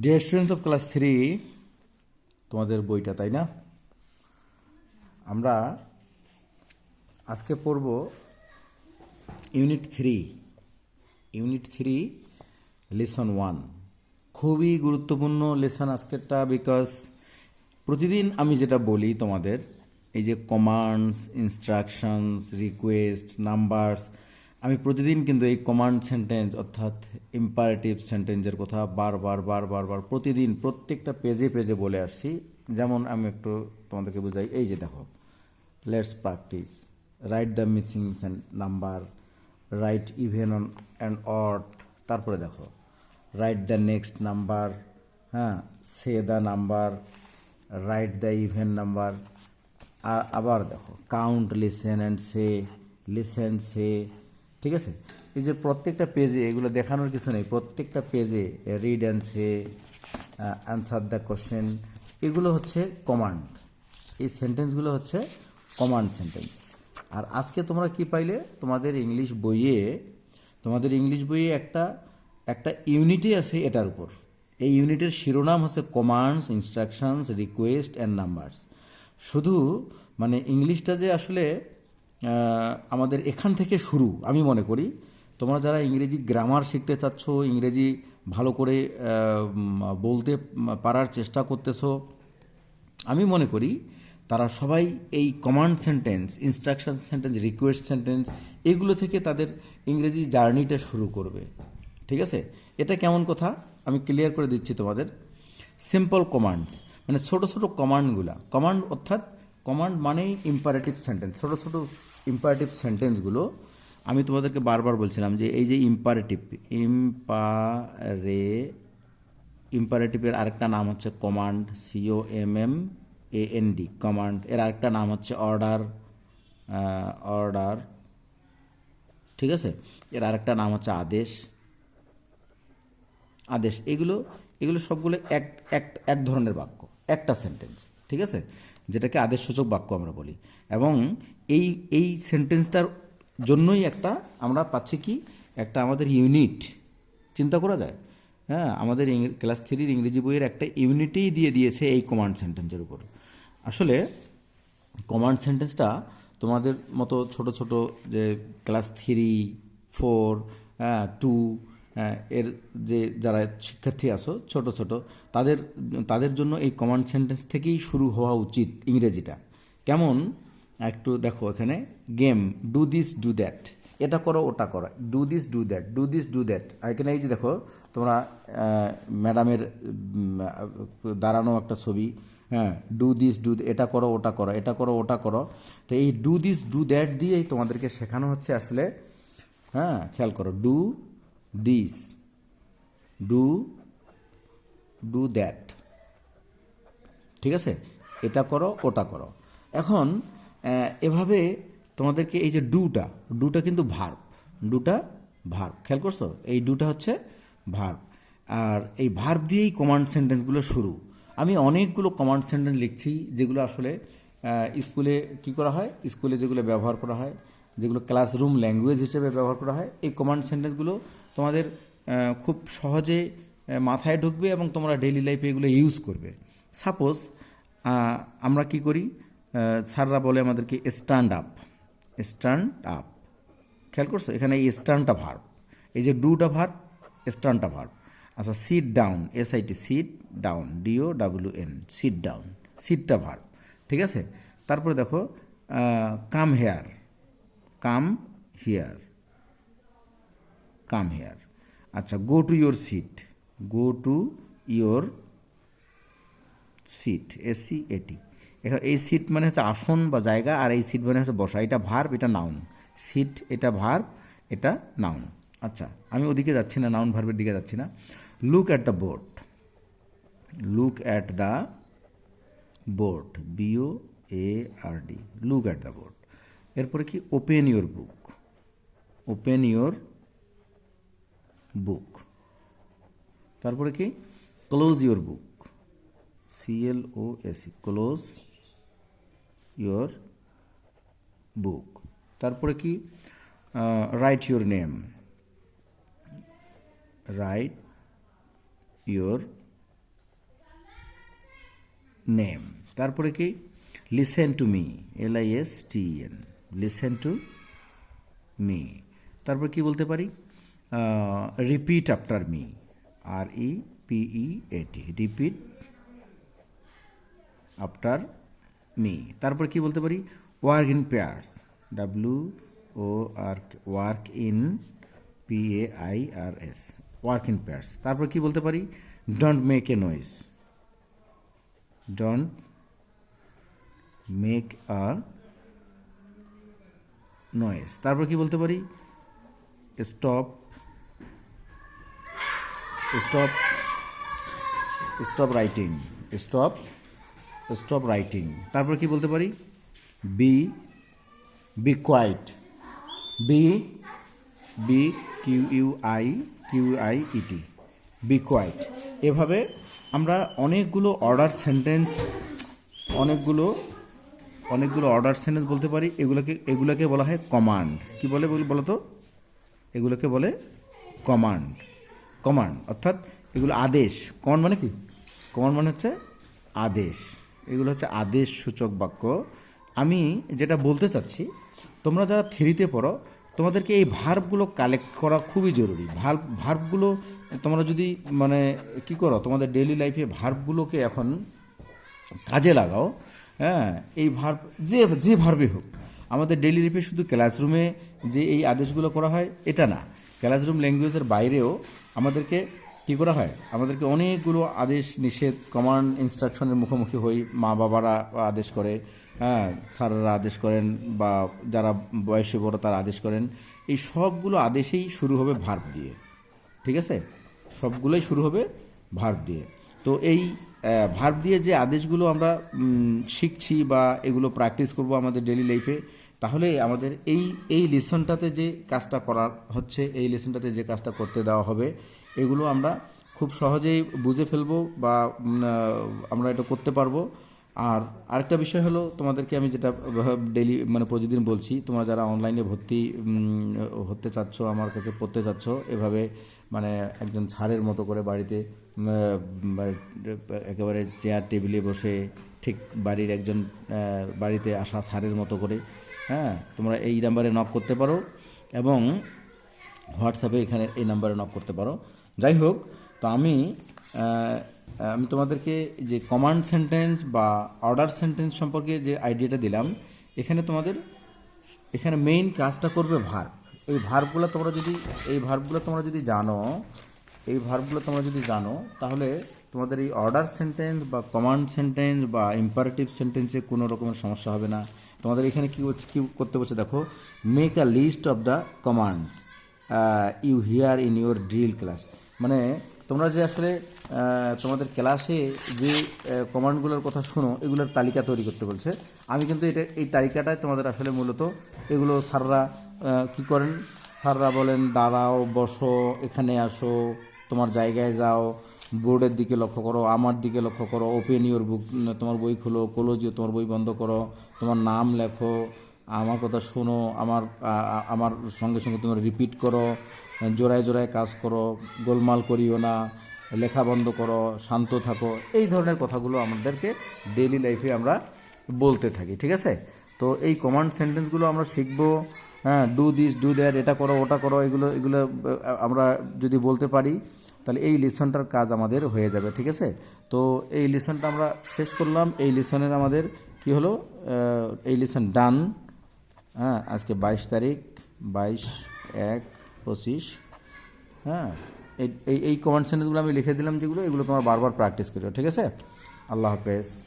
Dear students of class three তোমাদের বইটা, তাই না? আমরা আজকে পড়ব unit three unit three lesson one খুবই গুরুত্বপূর্ণ লেসন আজকেরটা বিকজ প্রতিদিন আমি যেটা বলি তোমাদের, এই যে কমান্ডস ইনস্ট্রাকশনস রিকোয়েস্ট নাম্বারস আমি প্রতিদিন কিন্তু এই কমান্ড সেন্টেন্স অর্থাৎ ইম্পারেটিভ সেন্টেন্সের কথা বারবার বারবার বার প্রতিদিন প্রত্যেকটা পেজে পেজে বলে আসছি। যেমন আমি একটু তোমাদেরকে বুঝাই, এই যে দেখো let's practise write the missing number right even on and odd তারপরে দেখো রাইট দ্য নেক্সট নাম্বার হ্যাঁ say the number write the even number আবার দেখো count listen and say listen say ঠিক আছে? এই যে প্রত্যেকটা পেজে এগুলো দেখানোর কিছু নেই। প্রত্যেকটা পেজে read and say answer the question এগুলো হচ্ছে কমান্ড এই সেন্টেন্সগুলো হচ্ছে কমান্ড সেন্টেন্স আর আজকে তোমরা কি পাইলে? তোমাদের ইংলিশ বইয়ে, তোমাদের ইংলিশ বইয়ে একটা একটা ইউনিটই আছে এটার উপর। এই ইউনিটের শিরোনাম হচ্ছে commands instructions request and numbers শুধু মানে ইংলিশটা যে আসলে আমাদের এখান থেকে শুরু, আমি মনে করি। তোমরা যারা ইংরেজি গ্রামার শিখতে চাচ্ছ, ইংরেজি ভালো করে বলতে পারার চেষ্টা করতেছো, আমি মনে করি তারা সবাই এই command sentence instruction sentence request sentence এগুলো থেকে তাদের ইংরেজি জার্নিটা শুরু করবে। ঠিক আছে? এটা কেমন কথা? আমি ক্লিয়ার করে দিচ্ছি তোমাদের। সিম্পল কমান্ডস মানে ছোট ছোট কমান্ডগুলা কমান্ড অর্থাৎ কমান্ড মানেই ইম্পারেটিভ সেন্টেন্স ছোট ছোট ইম্পারেটিভ সেন্টেন্সগুলো আমি তোমাদেরকে বারবার বলছিলাম যে এই যে ইম্পারেটিভ ইম্পারে ইম্পারেটিভের আরেকটা নাম হচ্ছে command C O M M A N D command এর আরেকটা নাম হচ্ছে অর্ডার অর্ডার ঠিক আছে? এর আরেকটা নাম হচ্ছে আদেশ আদেশ, এগুলো এগুলো সবগুলো এক এক এক ধরনের বাক্য, একটা সেন্টেন্স ঠিক আছে? যেটাকে আদেশসূচক বাক্য আমরা বলি। এবং এই এই সেন্টেন্সটার জন্যই একটা আমরা পাচ্ছি কি? একটা আমাদের ইউনিট চিন্তা করা যায়? হ্যাঁ আমাদের ক্লাস থ্রির ইংরেজি বইয়ের একটা ইউনিটেই দিয়ে দিয়েছে এই কমান্ড সেন্টেন্সের উপর। আসলে কমান্ড সেন্টেন্সটা তোমাদের মতো ছোট ছোট যে ক্লাস থ্রি ফোর হ্যাঁ টু এর যে যারা শিক্ষার্থী আছো, ছোট ছোট, তাদের তাদের জন্য এই কমান্ড সেন্টেন্স থেকেই শুরু হওয়া উচিত ইংরেজিটা। কেমন? একটু দেখো এখানে game do this do that এটা করো, ওটা করো। Do this do that do this do that এখানে এই যে দেখো, তোমরা ম্যাডামের দাঁড়ানো একটা ছবি হ্যাঁ ডু দিস ডু এটা করো, ওটা করো, এটা করো, ওটা করো। তো এই ডু দিস ডু দ্যাট দিয়েই তোমাদেরকে শেখানো হচ্ছে আসলে হ্যাঁ খেয়াল করো। Do this do do that ঠিক আছে? এটা করো, ওটা করো। এখন এভাবে তোমাদেরকে এই যে ডুটা ডুটা কিন্তু ভার্ব ডুটা ভার্ব খেয়াল করছ? এই ডুটা হচ্ছে ভার্ব আর এই ভার্ব দিয়েই কমান্ড সেন্টেন্সগুলো শুরু। আমি অনেকগুলো কমান্ড সেন্টেন্স লিখছি, যেগুলো আসলে স্কুলে কি করা হয়? স্কুলে যেগুলো ব্যবহার করা হয়, যেগুলো ক্লাসরুম ল্যাঙ্গুয়েজ হিসেবে ব্যবহার করা হয়, এই কমান্ড সেন্টেন্সগুলো তোমাদের খুব সহজে মাথায় ঢুকবে এবং তোমরা ডেইলি লাইফে এগুলো ইউজ করবে। সাপোজ আমরা কি করি? স্যাররা বলে আমাদেরকে স্ট্যান্ড আপ স্ট্যান্ড আপ খেয়াল করছ? এখানে এই স্ট্যান্ডটা ভার্ব এই যে ডুটা ভার্ব স্ট্যান্ডটা ভার্ব আচ্ছা sit down S I T sit down D O W N sit down সিটটা ভার্ব ঠিক আছে? তারপরে দেখো come here come here come here আচ্ছা go to your seat go to your seat S E A T এখন এই seat মানে হচ্ছে আসন বা জায়গা, আর এই সিট মানে হচ্ছে বসা। এটা ভার্ব এটা নাউন সিট এটা ভার্ব এটা নাউন আচ্ছা আমি ওদিকে যাচ্ছি না নাউন ভার্বের দিকে যাচ্ছি না। Look at the board look at the board B O A R D look at the board এরপরে কি? Open your book open your book তারপরে কি? Close your book C L O S E close your book তারপরে কি? Write your name write your name তারপরে কি? Listen to me L I S T N listen to me তারপর কি বলতে পারি? Repeat after me R E P E এটি repeat after me তারপর কি বলতে পারি? Work in pairs W O R work in P A I R S work in pairs তারপর কি বলতে পারি? Don't make a noise don't make a noise তারপর কি বলতে পারি? Stop stop stop writing stop stop writing তারপর কি বলতে পারি? Be be quiet be be Q U I Q I E T be quiet এভাবে আমরা অনেকগুলো অর্ডার সেন্টেন্স অনেকগুলো অনেকগুলো অর্ডার সেন্টেন্স বলতে পারি। এগুলোকে এগুলোকে বলা হয় কমান্ড কি বলে বল- বলো তো এগুলোকে বলে কমান্ড কমান্ড অর্থাৎ এগুলো আদেশ। কমান্ড মানে কি? কমান্ড মানে হচ্ছে আদেশ। এগুলো হচ্ছে আদেশ সূচক বাক্য। আমি যেটা বলতে চাচ্ছি, তোমরা যারা থ্রিতে পড়ো, তোমাদেরকে এই ভার্বগুলো কালেক্ট করা খুবই জরুরি। ভার্ব ভার্বগুলো তোমরা যদি মানে কি করো, তোমাদের ডেইলি লাইফে ভার্বগুলোকে এখন কাজে লাগাও হ্যাঁ এই ভার্ব যে যে ভার্বে হোক। আমাদের ডেইলি লাইফে শুধু ক্লাসরুমে যে এই আদেশগুলো করা হয়, এটা না। ক্লাসরুম ল্যাঙ্গুয়েজের বাইরেও আমাদেরকে কী করা হয়? আমাদেরকে অনেকগুলো আদেশ, নিষেধ কমান্ড ইনস্ট্রাকশনের মুখোমুখি হই মা বাবারা আদেশ করে হ্যাঁ স্যাররা আদেশ করেন বা যারা বয়সে বড় তারা আদেশ করেন। এই সবগুলো আদেশেই শুরু হবে ভার্ব দিয়ে, ঠিক আছে? সবগুলোই শুরু হবে ভার্ব দিয়ে। তো এই ভার্ব দিয়ে যে আদেশগুলো আমরা শিখছি বা এগুলো প্র্যাকটিস করব আমাদের ডেলি লাইফে তাহলে আমাদের এই এই লেসনটাতে যে কাজটা করার হচ্ছে, এই লেসনটাতে যে কাজটা করতে দেওয়া হবে, এগুলো আমরা খুব সহজেই বুঝে ফেলব বা আমরা এটা করতে পারব। আর আরেকটা বিষয় হলো, তোমাদেরকে আমি যেটা ডেলি মানে প্রতিদিন বলছি, তোমরা যারা অনলাইনে ভর্তি হতে চাচ্ছ, আমার কাছে পড়তে চাচ্ছ, এভাবে মানে একজন ছাড়ের মতো করে বাড়িতে একেবারে চেয়ার টেবিলে বসে, ঠিক বাড়ির একজন বাড়িতে আসা ছাড়ের মতো করে হ্যাঁ তোমরা এই নাম্বারে নক করতে পারো এবং হোয়াটসঅ্যাপে এখানে এই নাম্বারে নক করতে পারো। যাই হোক, তো আমি আমি তোমাদেরকে যে কমান্ড সেন্টেন্স বা অর্ডার সেন্টেন্স সম্পর্কে যে আইডিয়াটা দিলাম, এখানে তোমাদের, এখানে মেইন কাজটা করবে ভার এই ভার্বগুলো তোমরা যদি, এই ভার্বগুলো তোমরা যদি জানো, এই ভার্বগুলো তোমরা যদি জানো, তাহলে তোমাদের এই অর্ডার সেন্টেন্স বা কমান্ড সেন্টেন্স বা ইম্পারেটিভ সেন্টেন্সে কোনো রকমের সমস্যা হবে না। তোমাদের এখানে কী কী করতে বলছে দেখো make a list of the commands you hear in your drill class মানে তোমরা যে আসলে তোমাদের ক্লাসে যে কমান্ডগুলোর কথা শোনো এগুলোর তালিকা তৈরি করতে বলছে। আমি কিন্তু এটা এই তালিকাটায় তোমাদের আসলে মূলত এগুলো স্যাররা আহ, কি করেন? স্যাররা বলেন দাঁড়াও বসো এখানে আসো তোমার জায়গায় যাও বোর্ডের দিকে লক্ষ্য করো, আমার দিকে লক্ষ্য করো ওপেন ইউর বুক তোমার বই খুলো কলোজিও তোমার বই বন্ধ করো, তোমার নাম লেখো, আমার কথা শোনো, আমার আমার সঙ্গে সঙ্গে তোমার রিপিট করো, জোড়ায় জোড়ায় কাজ করো, গোলমাল করিও না, লেখা বন্ধ করো, শান্ত থাকো, এই ধরনের কথাগুলো আমাদেরকে ডেইলি লাইফে আমরা বলতে থাকি, ঠিক আছে? তো এই কমান্ড সেন্টেন্সগুলো আমরা শিখব হ্যাঁ ডু দিস ডু দ্যাট এটা করো, ওটা করো, এগুলো এগুলো আমরা যদি বলতে পারি তাহলে এই লিসনটার কাজ আমাদের হয়ে যাবে, ঠিক আছে? তো এই লিসনটা আমরা শেষ করলাম। এই লিসনের আমাদের কি হলো? এই লিসন ডান। হ্যাঁ আজকে বাইশ তারিখ, বাইশ, এক, পঁচিশ। হ্যাঁ এই, এই- কমান্ড সেন্টেন্সগুলো আমি লিখে দিলাম যেগুলো, এগুলো তোমার বারবার প্র্যাকটিস করো ঠিক আছে? আল্লাহ হাফেজ।